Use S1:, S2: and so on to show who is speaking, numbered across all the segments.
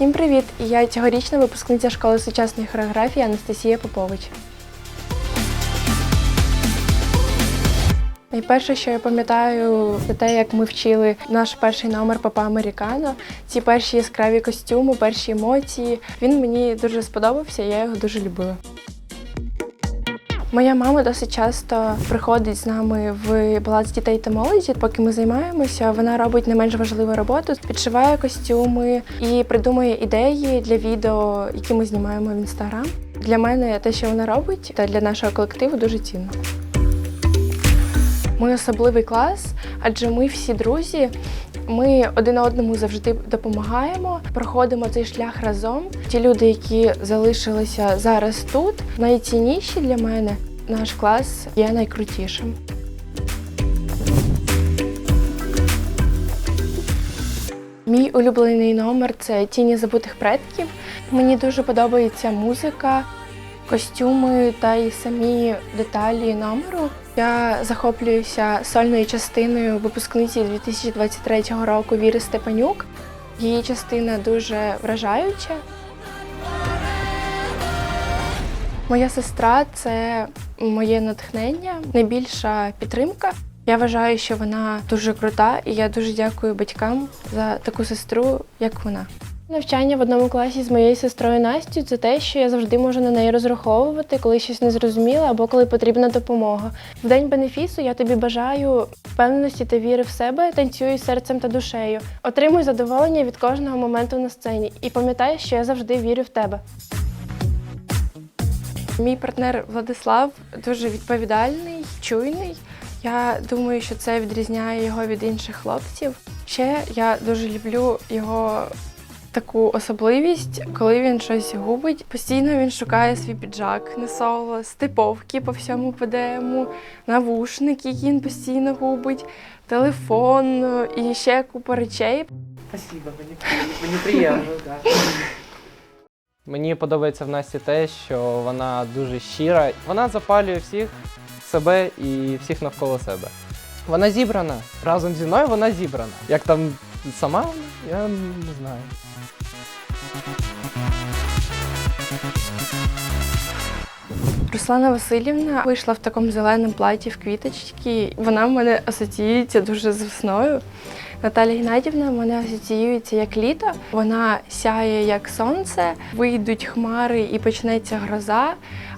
S1: Всім привіт! Я цьогорічна випускниця школи сучасної хореографії Анастасія Попович. Найперше, що я пам'ятаю, це те, як ми вчили наш перший номер Папа Американо. Ці перші яскраві костюми, перші емоції. Він мені дуже сподобався, я його дуже любила. Моя мама досить часто приходить з нами в палац дітей та молоді. Поки ми займаємося, вона робить не менш важливу роботу, підшиває костюми і придумує ідеї для відео, які ми знімаємо в інстаграм. Для мене те, що вона робить, та для нашого колективу дуже цінно. Ми особливий клас, адже ми всі друзі. Ми один одному завжди допомагаємо, проходимо цей шлях разом. Ті люди, які залишилися зараз тут, найцінніші для мене. Наш клас є найкрутішим. Мій улюблений номер це Тіні забутих предків. Мені дуже подобається музика, костюми та й самі деталі номеру. Я захоплююся сольною частиною випускниці 2023 року Віри Степанюк. Її частина дуже вражаюча. Моя сестра це моє натхнення, найбільша підтримка. Я вважаю, що вона дуже крута, і я дуже дякую батькам за таку сестру, як вона. Навчання в одному класі з моєю сестрою Настю це те, що я завжди можу на неї розраховувати, коли щось не зрозуміла або коли потрібна допомога. В день бенефісу я тобі бажаю впевненості та віри в себе, танцюй серцем та душею. Отримуй задоволення від кожного моменту на сцені і пам'ятай, що я завжди вірю в тебе. Мій партнер Владислав дуже відповідальний, чуйний. Я думаю, що це відрізняє його від інших хлопців. Ще я дуже люблю його таку особливість, коли він щось губить. Постійно він шукає свій піджак на соло, стиповки по всьому ПДМу, навушники, які він постійно губить, телефон і ще купа речей.
S2: Спасибо, мені, мені приємно, так.
S3: Мені подобається в Насті те, що вона дуже щира. Вона запалює всіх себе і всіх навколо себе. Вона зібрана. Разом зі мною вона зібрана. Як там сама, вона, я не знаю.
S1: Руслана Васильівна вийшла в такому зеленому платі в квіточки. Вона в мене асоціюється дуже з весною. Наталя Геннадівна мене асоціюється як літо. Вона сяє як сонце, вийдуть хмари і почнеться гроза.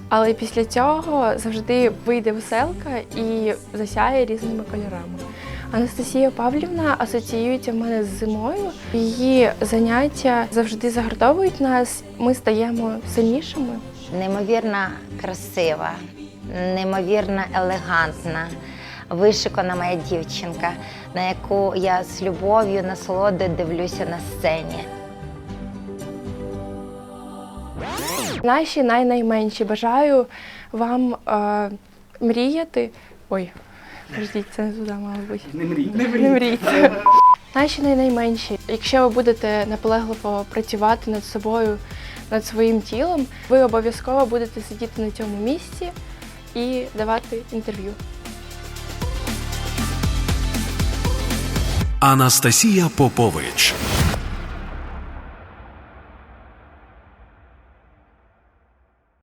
S1: Але після цього завжди вийде веселка і засяє різними кольорами. Анастасія Павлівна асоціюється в мене з зимою. Її заняття завжди загартовують нас. Ми стаємо сильнішими.
S4: Неймовірно красива, неймовірно елегантна, вишикана моя дівчинка, на яку я з любов'ю, насолодою дивлюся на сцені.
S1: Наші найменші бажаю вам е, мріяти. Ой, подождіть, це не туди, мало бути.
S2: Не мрій.
S1: Не мрійте. Наші найменші. Якщо ви будете наполегливо працювати над собою, над своїм тілом, ви обов'язково будете сидіти на цьому місці і давати інтерв'ю.
S5: Анастасія Попович